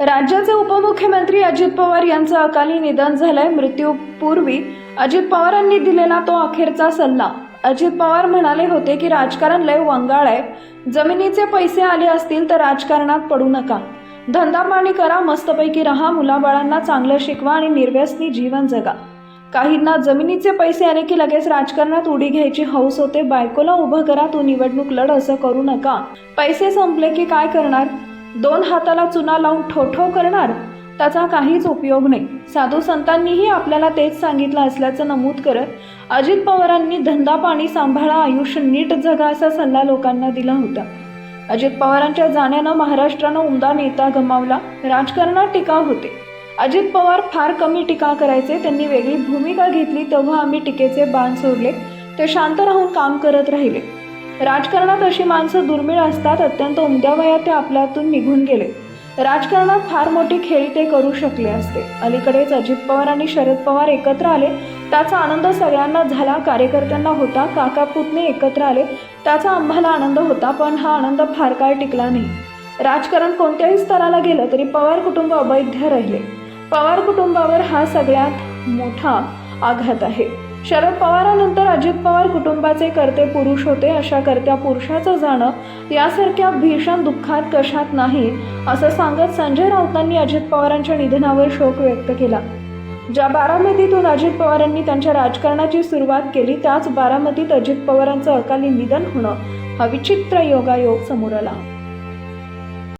राज्याचे उपमुख्यमंत्री अजित पवार यांचं अकाली निधन झालंय मृत्यूपूर्वी. अजित पवारांनी दिलेला तो अखेरचा सल्ला. अजित पवार म्हणाले होते की राजकारण लय वंगाळ आहे. जमिनीचे पैसे आले असतील तर राजकारणात पडू नका. धंदा पाणी करा मस्तपैकी राहा मुलाबाळांना चांगलं शिकवा आणि निर्व्यसनी जीवन जगा. काहींना जमिनीचे पैसे आले की लगेच राजकारणात उडी घ्यायची हौस होते. बायकोला उभं करा तू निवडणूक लढ असं करू नका. पैसे संपले की काय करणार? दोन हाताला चुना लावून ठोठो करणार त्याचा काहीच उपयोग नाही. साधू संतांनीही आपल्याला तेच सांगितलं असल्याचं नमूद करत अजित पवारांनी धंदा पाणी सांभाळा आयुष्य नीट जगा असा सल्ला लोकांना दिला होता. अजित पवारांच्या जाण्यानं महाराष्ट्रानं उमदा नेता गमावला राजकारणात टीका होते. अजित पवार फार कमी टीका करायचे त्यांनी वेगळी भूमिका घेतली तेव्हा आम्ही टीकेचे बाण सोडले ते शांत राहून काम करत राहिले. राजकारणात अशी माणसं दुर्मिळ असतात अत्यंत उमद्या वयात ते आपल्यातून निघून गेले. राजकारणात फार मोठी खेळी ते करू शकले असते. अलीकडेच अजित पवार आणि शरद पवार एकत्र आले त्याचा आनंद सगळ्यांना झाला कार्यकर्त्यांना होता काका पुतणे एकत्र आले त्याचा आम्हाला आनंद होता पण हा आनंद फार काळ टिकला नाही. राजकारण कोणत्याही स्तराला गेलं तरी पवार कुटुंब अवैध राहिले. पवार कुटुंबावर हा सगळ्यात मोठा आघात आहे. शरद पवारानंतर अजित पवार कुटुंबाचे करते पुरुष होते अशा करत्या पुरुषाचं जाणं यासारख्या भीषण दुःखात कशात नाही असं सांगत संजय राऊतांनी अजित पवारांच्या निधनावर शोक व्यक्त केला. ज्या बारामतीतून अजित पवारांनी त्यांच्या राजकारणाची सुरुवात केली त्याच बारामतीत अजित पवारांचं अकाली निधन होणं हा विचित्र योगायोग समोर आला.